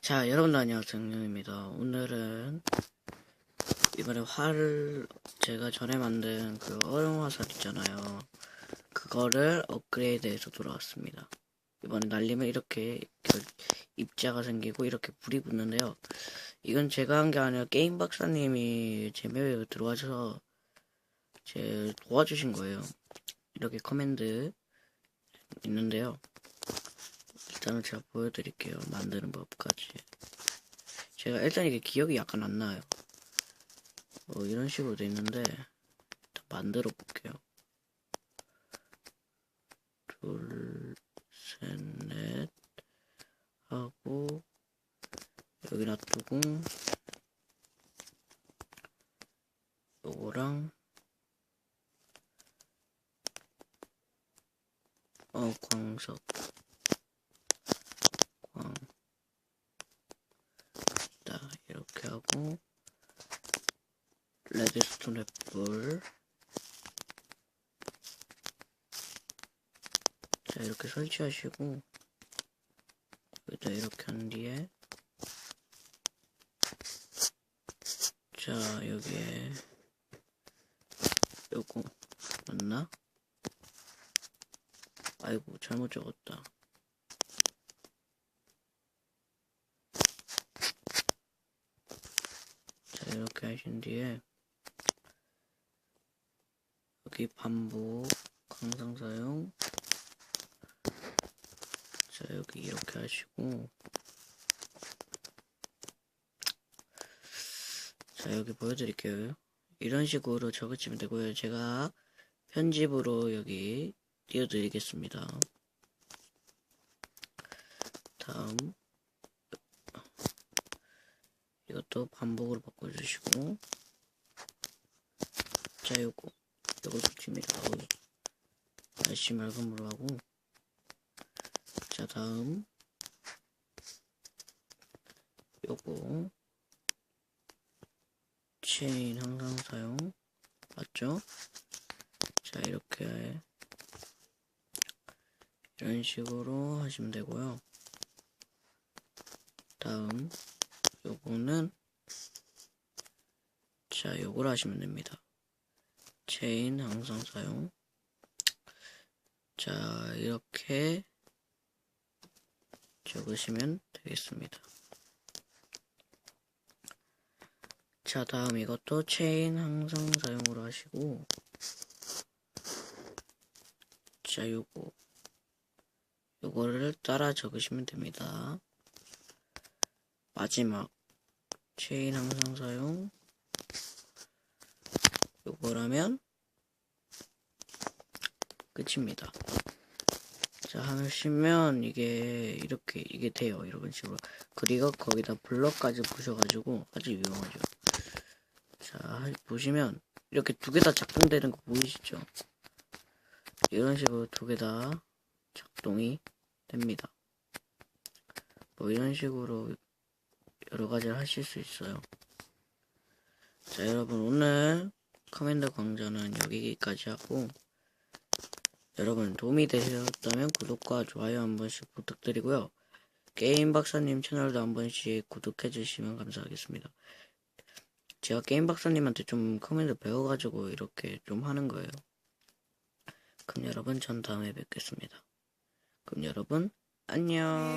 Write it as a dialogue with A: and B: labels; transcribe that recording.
A: 자, 여러분들 안녕하세요. 정영입니다. 오늘은 이번에 활을 제가 전에 만든 그 어용 화살 있잖아요. 그거를 업그레이드해서 돌아왔습니다. 이번에 날리면 이렇게 결- 입자가 생기고 이렇게 불이 붙는데요. 이건 제가 한 게 아니라 게임 박사님이 제 맵에 들어와서 제 도와주신 거예요. 이렇게 커맨드 있는데요. 일단은 제가 보여드릴게요. 만드는 법까지. 제가 일단 이게 기억이 약간 안 나요. 뭐 이런 식으로 돼 있는데 일단 만들어 볼게요. 둘, 셋, 넷 하고 여기 놔두고 요거랑 어 광석 광. 딱 이렇게 하고 레드스톤 랩불 자 이렇게 설치하시고 여기다 이렇게 한 뒤에 자 여기에 요거 맞나? 아이고 잘못 적었다. 자 이렇게 하신 뒤에 여기 반복 항상 사용. 자 여기 이렇게 하시고. 자 여기 보여드릴게요. 이런 식으로 적으시면 되고요. 제가 편집으로 여기 띄워드리겠습니다. 다음. 이것도 반복으로 바꿔주시고. 자 요거. 요거 붙입니다 날씨 맑은 물로 하고. 자 다음. 요거. 체인 항상 사용. 맞죠? 자 이렇게 이런 식으로 하시면 되고요. 다음 요거는 자 요걸 하시면 됩니다. 체인 항상 사용. 자 이렇게 적으시면 되겠습니다. 자 다음 이것도 체인 항상 사용으로 하시고 자 요거 요거를 따라 적으시면 됩니다. 마지막 체인 항상 사용. 요거라면 끝입니다. 자 하시면 이게 이렇게 이게 돼요. 이런 식으로. 그리고 거기다 블럭까지 부셔가지고 아주 유용하죠. 자 보시면 이렇게 두 개 다 작동되는 거 보이시죠? 이런 식으로 두 개 다 작동이 됩니다 뭐 이런 식으로 여러 가지를 하실 수 있어요. 자, 여러분, 오늘 커맨드 강좌는 여기까지 하고, 여러분 도움이 되셨다면 구독과 좋아요 한 번씩 부탁드리고요. 게임 박사님 채널도 한 번씩 구독해 주시면 감사하겠습니다. 제가 게임 박사님한테 좀 커맨드 배워가지고 이렇게 좀 하는 거예요. 그럼 여러분, 전 다음에 뵙겠습니다. 그럼 여러분 안녕